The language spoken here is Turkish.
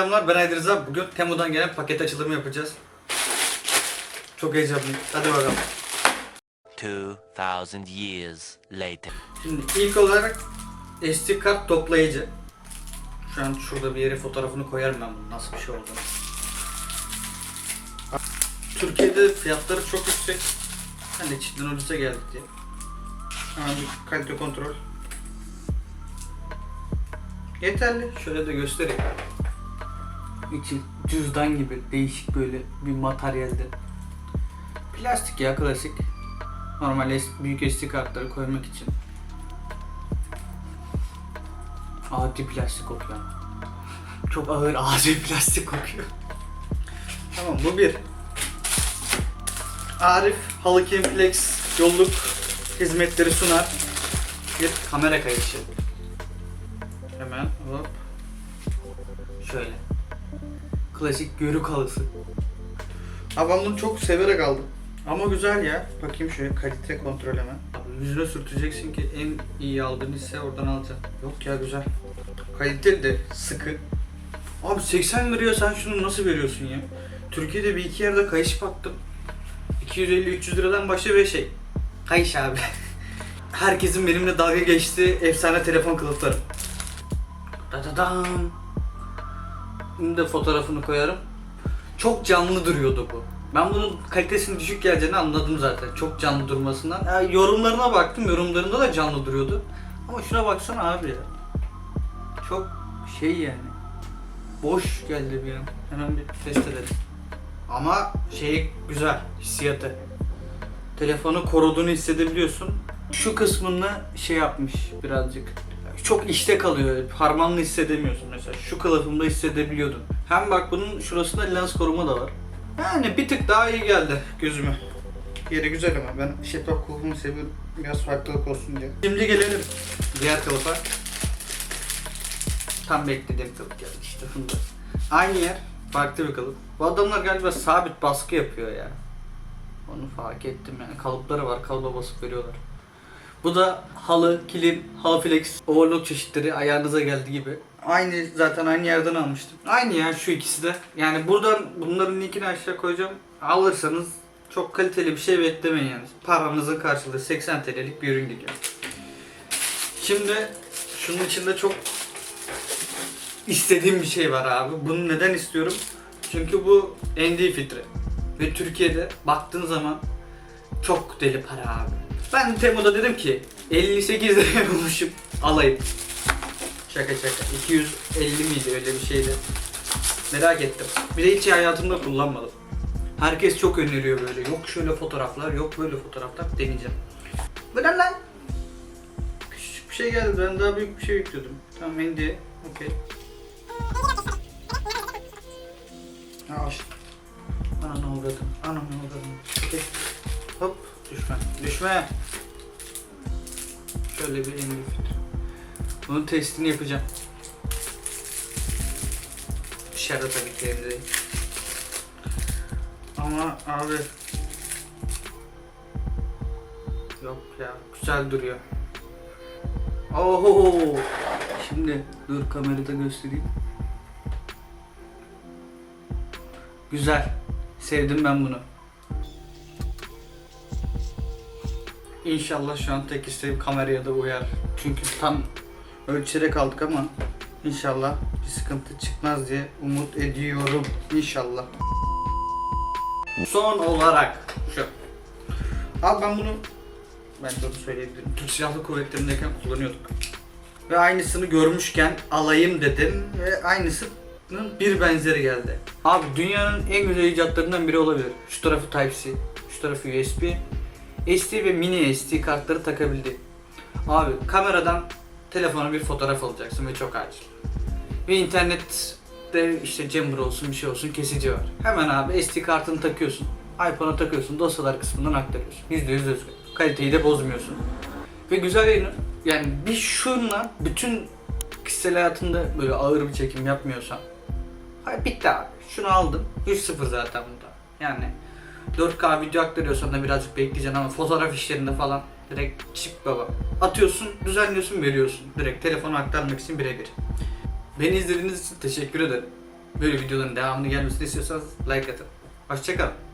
selamlar ben Aydın Rıza. Bugün Temu'dan gelen paket açılımı yapacağız. Çok heyecanlıyım. Hadi bakalım. 2000 years later. Şimdi ilk olarak SD kart toplayıcı. Şu an şurada bir yere fotoğrafını koyarım ben bunun nasıl bir şey olduğunu. Türkiye'de fiyatları çok yüksek. Hani Çin'den ucuza geldik diye. Hemen bir kalite kontrol. Yeterli. Şöyle de göstereyim. İçi cüzdan gibi değişik böyle bir materyalde. Plastik ya klasik. Normal es- büyük SD kartları koymak için. Adi plastik kokuyor. Çok ağır adi plastik kokuyor. Tamam bu bir. Arif Halıkin Flex yolluk hizmetleri sunar. Bir kamera kayışı. Hemen hop. Şöyle. Klasik görü kalısı. Abi ben bunu çok severek aldım. Ama güzel ya. Bakayım şöyle kalite kontrol hemen. Abi yüzüne sürteceksin ki en iyi aldığın hisse oradan alacaksın. Yok ya güzel. Kaliteli de sıkı. Abi 80 liraya sen şunu nasıl veriyorsun ya? Türkiye'de bir iki yerde kayış baktım. 250-300 liradan başlıyor ve şey. Kayış abi. Herkesin benimle dalga geçtiği efsane telefon kılıfları. Dadadam. Bunu da fotoğrafını koyarım. Çok canlı duruyordu bu. Ben bunun kalitesinin düşük geleceğini anladım zaten. Çok canlı durmasından. Ya, yorumlarına baktım. Yorumlarında da canlı duruyordu. Ama şuna baksana abi ya. Çok şey yani. Boş geldi bir an. Hemen bir test edelim. Ama şey güzel hissiyatı. Telefonu koruduğunu hissedebiliyorsun. Şu kısmını şey yapmış birazcık. Çok işte kalıyor. Parmağınla hissedemiyorsun mesela. Şu kılıfımda hissedebiliyordum. Hem bak bunun şurasında lens koruma da var. Yani bir tık daha iyi geldi gözüme. Yeri güzel ama ben şeffaf kılıfımı seviyorum. Biraz farklılık olsun diye. Şimdi gelelim diğer kılıfa. Tam beklediğim kılıf geldi işte bunda. Aynı yer, farklı bir kılıf. Bu adamlar galiba sabit baskı yapıyor ya. Onu fark ettim yani. Kalıpları var, kalıba basıp veriyorlar. Bu da halı, kilim, halı flex, overlock çeşitleri ayağınıza geldiği gibi. Aynı zaten aynı yerden almıştım. Aynı ya şu ikisi de. Yani buradan bunların linkini aşağı koyacağım. Alırsanız çok kaliteli bir şey beklemeyin yani. Paranızın karşılığı 80 TL'lik bir ürün geliyor. Şimdi şunun içinde çok istediğim bir şey var abi. Bunu neden istiyorum? Çünkü bu ND filtre. Ve Türkiye'de baktığın zaman çok deli para abi. Ben Temu'da dedim ki 58 liraya bulmuşum alayım. Şaka şaka. 250 miydi öyle bir şeydi. Merak ettim. Bir de hiç hayatımda kullanmadım. Herkes çok öneriyor böyle. Yok şöyle fotoğraflar, yok böyle fotoğraflar deneyeceğim. Ne lan? Küçük bir şey geldi. Ben daha büyük bir şey bekliyordum. Tamam Andy. Okey. İşte. Ananı avradım. Ananı avradım. Okey. Düşme. Düşme. Şöyle bir filtre. Bunun testini yapacağım. Dışarıda tabii ki evde. Ama abi Yok ya güzel duruyor. Oho! Şimdi dur kamerada göstereyim. Güzel. Sevdim ben bunu. İnşallah şu an tek isteğim kameraya da uyar. Çünkü tam ölçerek aldık ama inşallah bir sıkıntı çıkmaz diye umut ediyorum. İnşallah. Son olarak şu. Abi ben bunu ben de onu söyleyebilirim. Türk Silahlı Kuvvetleri'ndeyken kullanıyorduk. Ve aynısını görmüşken alayım dedim ve aynısının bir benzeri geldi. Abi dünyanın en güzel icatlarından biri olabilir. Şu tarafı Type-C, şu tarafı USB. SD ve mini SD kartları takabildi. Abi kameradan telefona bir fotoğraf alacaksın ve çok acil. Ve internette işte Jammer olsun bir şey olsun kesici var. Hemen abi SD kartını takıyorsun. iPhone'a takıyorsun. Dosyalar kısmından aktarıyorsun. %100 düzgün. Kaliteyi de bozmuyorsun. Ve güzel yayını yani bir şunla bütün kişisel hayatında böyle ağır bir çekim yapmıyorsan Hayır bitti abi. Şunu aldım. 3-0 zaten bunda. Yani 4K video aktarıyorsan da birazcık bekleyeceksin ama fotoğraf işlerinde falan direkt çık baba. Atıyorsun, düzenliyorsun, veriyorsun. Direkt telefona aktarmak için birebir. Beni izlediğiniz için teşekkür ederim. Böyle videoların devamını gelmesini istiyorsanız like atın. Hoşçakalın.